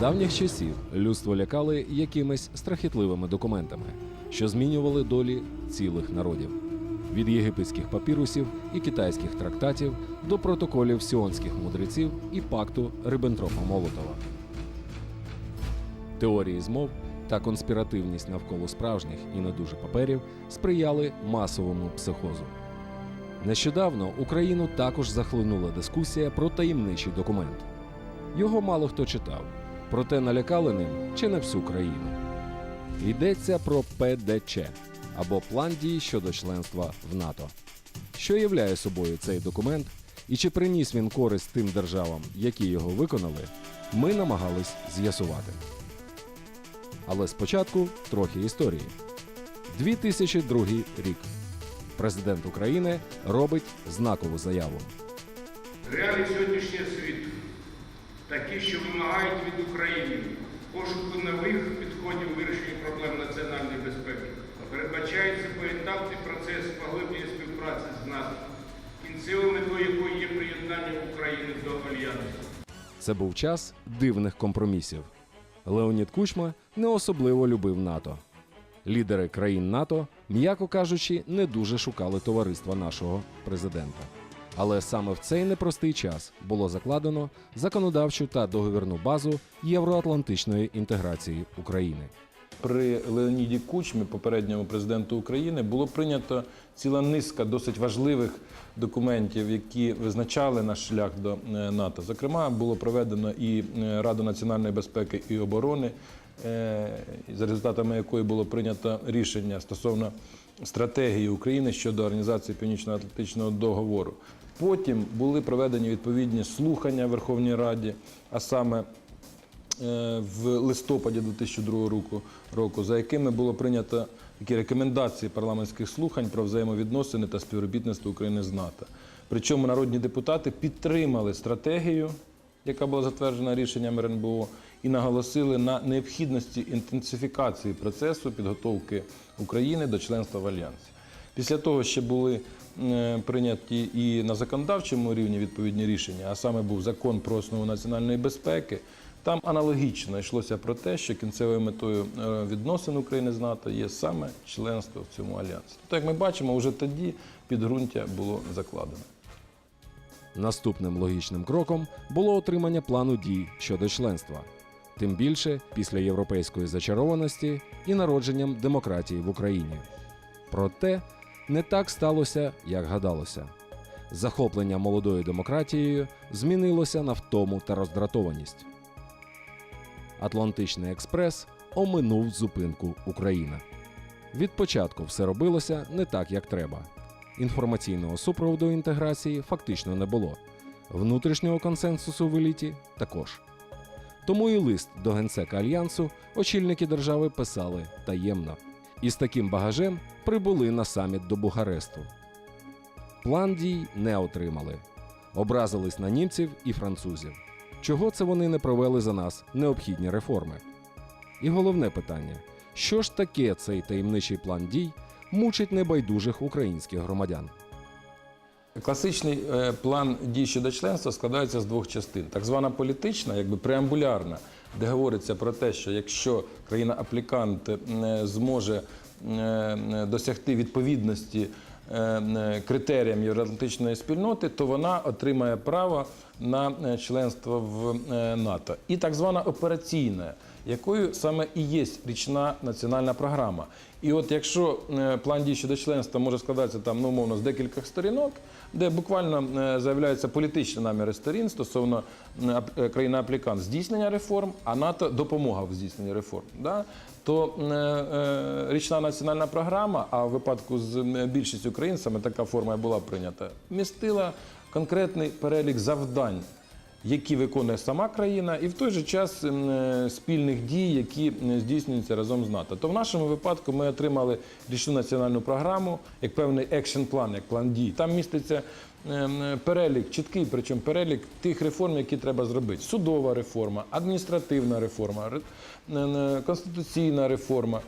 давніх часів людство лякали якимись страхітливими документами, що змінювали долі цілих народів. Від єгипетських папірусів і китайських трактатів до протоколів сіонських мудреців і пакту Риббентропа Молотова. Теорії змов та конспіративність навколо справжніх і не дуже паперів сприяли масовому психозу. Нещодавно Україну також захлинула дискусія про таємничий документ. Його мало хто читав, проте налякали ним чи не всю країну. Йдеться про ПДЧ або план дій щодо членства в НАТО. Що являє собою цей документ і чи приніс він користь тим державам, які його виконали, ми намагались з'ясувати. Але спочатку трохи історії. 2002 рік. Президент України робить знакову заяву. Реалії сьогоднішнього світу такі, що вимагають від України пошуку нових підходів вирішення проблем національної безпеки. Передбачається поетапний процес поглиблення співпраці з НАТО, кінцевою метою якої є приєднання України до Альянсу. Це був час дивних компромісів. Леонід Кучма не особливо любив НАТО. Лідери країн НАТО, м'яко кажучи, не дуже шукали товариства нашого президента. Але саме в цей непростий час було закладено законодавчу та договірну базу євроатлантичної інтеграції України. При Леоніді Кучмі, попередньому президенту України, було прийнято ціла низка досить важливих документів, які визначали наш шлях до е, НАТО. Зокрема, було проведено і е, Раду національної безпеки і оборони, е, за результатами якої було прийнято рішення стосовно стратегії України щодо організації Північно-Атлантичного договору. Потім були проведені відповідні слухання в Верховній Раді, а саме е, в листопаді 2002 року, року, за якими було прийнято такі рекомендації парламентських слухань про взаємовідносини та співробітництво України з НАТО. Причому народні депутати підтримали стратегію, яка була затверджена рішенням РНБО, і наголосили на необхідності інтенсифікації процесу підготовки України до членства в Альянсі. Після того ще були е, прийняті і на законодавчому рівні відповідні рішення, а саме був закон про основу національної безпеки. Там аналогічно йшлося про те, що кінцевою метою е, відносин України з НАТО є саме членство в цьому альянсі. Тобто, як ми бачимо, вже тоді підґрунтя було закладено. Наступним логічним кроком було отримання плану дій щодо членства, тим більше після європейської зачарованості і народженням демократії в Україні. Проте не так сталося, як гадалося. Захоплення молодою демократією змінилося на втому та роздратованість. Атлантичний експрес оминув зупинку Україна. Від початку все робилося не так, як треба. Інформаційного супроводу інтеграції фактично не було. Внутрішнього консенсусу в еліті також. Тому і лист до генсека альянсу очільники держави писали таємно. І з таким багажем прибули на саміт до Бухаресту. План дій не отримали. Образились на німців і французів. Чого це вони не провели за нас необхідні реформи? І головне питання: що ж таке цей таємничий план дій мучить небайдужих українських громадян? Класичний е, план дій щодо членства складається з двох частин: так звана політична, якби преамбулярна, де говориться про те, що якщо країна-аплікант е, зможе е, досягти відповідності критеріям євроатлантичної спільноти, то вона отримає право на е, членство в е, НАТО. І так звана операційна, якою саме і є річна національна програма. І от якщо е, план дій щодо членства може складатися там, ну, умовно, з декількох сторінок, де буквально заявляються політичні наміри сторін стосовно е, країни-аплікант здійснення реформ, а НАТО допомога в здійсненні реформ. Да? То річна національна програма, а в випадку з більшістю країн саме така форма була прийнята, містила конкретний перелік завдань які виконує сама країна, і в той же час е, спільних дій, які здійснюються разом з НАТО. То в нашому випадку ми отримали річну національну програму, як певний екшн план, як план дій. Там міститься ем, перелік, чіткий, причому перелік тих реформ, які треба зробити: судова реформа, адміністративна реформа, е, конституційна реформа,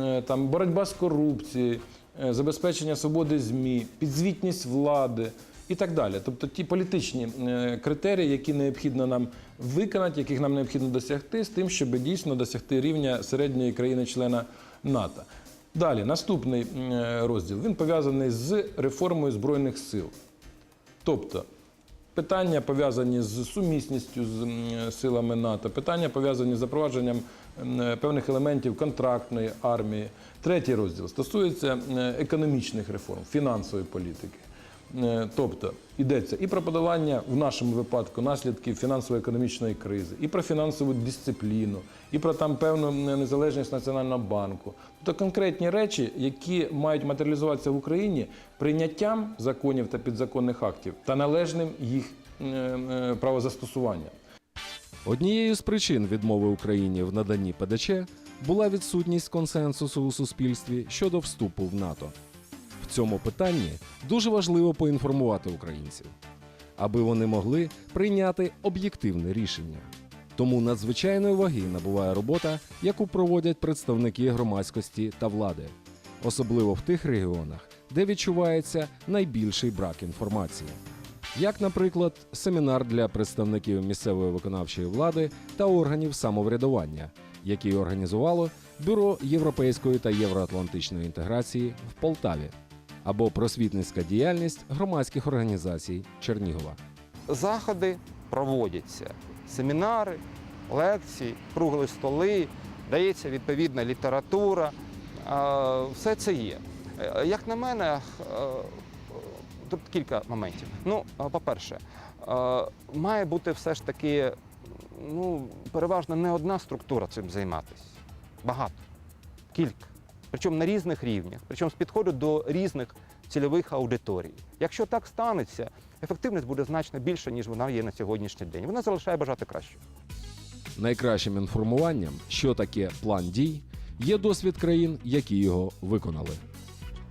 е, там боротьба з корупцією, е, забезпечення свободи ЗМІ, підзвітність влади. І так далі. Тобто ті політичні е, критерії, які необхідно нам виконати, яких нам необхідно досягти, з тим, щоб дійсно досягти рівня середньої країни-члена НАТО. Далі, наступний е, розділ він пов'язаний з реформою Збройних сил. Тобто питання пов'язані з сумісністю з силами НАТО, питання пов'язані з запровадженням певних елементів контрактної армії. Третій розділ стосується економічних реформ, фінансової політики. Е, Тобто йдеться і про подолання в нашому випадку наслідків фінансово-економічної кризи, і про фінансову дисципліну, і про там певну незалежність національного банку. Тобто конкретні речі, які мають матеріалізуватися в Україні прийняттям законів та підзаконних актів та належним їх е, е, правозастосуванням. Однією з причин відмови Україні в наданні ПДЧ була відсутність консенсусу у суспільстві щодо вступу в НАТО. В цьому питанні дуже важливо поінформувати українців, аби вони могли прийняти об'єктивне рішення. Тому надзвичайної ваги набуває робота, яку проводять представники громадськості та влади, особливо в тих регіонах, де відчувається найбільший брак інформації як, наприклад, семінар для представників місцевої виконавчої влади та органів самоврядування, який організувало Бюро європейської та євроатлантичної інтеграції в Полтаві, або просвітницька діяльність громадських організацій Чернігова. заходи проводяться. Семінари, лекції, круглі столи, дається відповідна література. Е, Все це є. Е, Як на мене, е, тут кілька моментів. Ну, по-перше, має бути все ж таки ну, переважно не одна структура цим займатися. Багато. Кілька Причому на різних рівнях, причому з підходу до різних цільових аудиторій. Якщо так станеться, ефективність буде значно більша, ніж вона є на сьогоднішній день. Вона залишає бажати кращого. Найкращим інформуванням, що таке план дій, є досвід країн, які його виконали.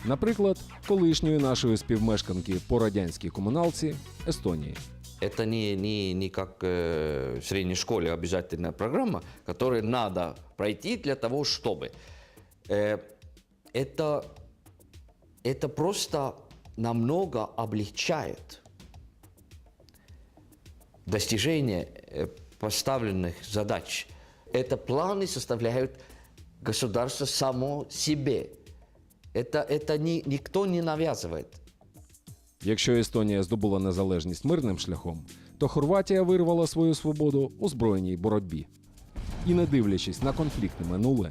Наприклад, колишньої нашої співмешканки по радянській комуналці Естонії. Это не, не, не как э, в средней школе обязательная программа, которую надо пройти для того, чтобы. Э, это, это просто намного облегчает достижение э, поставленных задач. Это планы составляют государство само себе. Это, это ни, никто не навязывает. Якщо Естонія здобула незалежність мирним шляхом, то Хорватія вирвала свою свободу у збройній боротьбі. І не дивлячись на конфліктне минуле,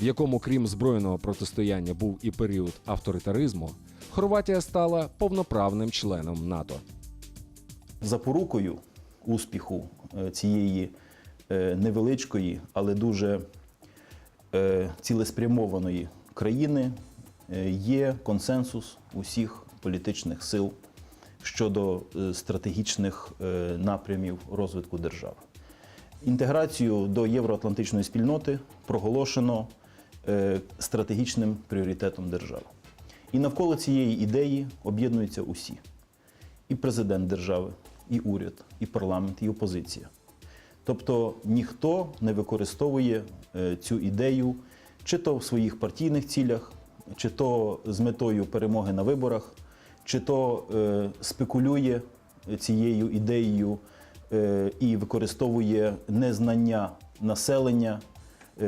в якому, крім збройного протистояння, був і період авторитаризму, Хорватія стала повноправним членом НАТО. запорукою успіху е, цієї е, невеличкої, але дуже е, цілеспрямованої країни є консенсус усіх політичних сил щодо стратегічних напрямів розвитку держави. Інтеграцію до євроатлантичної спільноти проголошено стратегічним пріоритетом держави. І навколо цієї ідеї об'єднуються усі і президент держави, і уряд, і парламент, і опозиція. Тобто ніхто не використовує е, цю ідею чи то в своїх партійних цілях, чи то з метою перемоги на виборах, чи то е, спекулює цією ідеєю е, і використовує незнання населення е,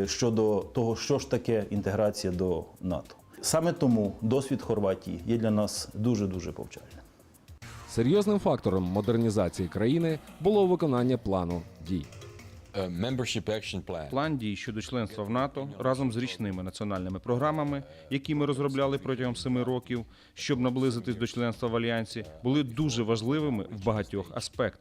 щодо того, що ж таке інтеграція до НАТО. Саме тому досвід Хорватії є для нас дуже дуже повчальним. Серйозним фактором модернізації країни було виконання плану дій. План дій щодо членства в НАТО разом з річними національними програмами, які ми розробляли протягом семи років, щоб наблизитись до членства в альянсі, були дуже важливими в багатьох аспектах.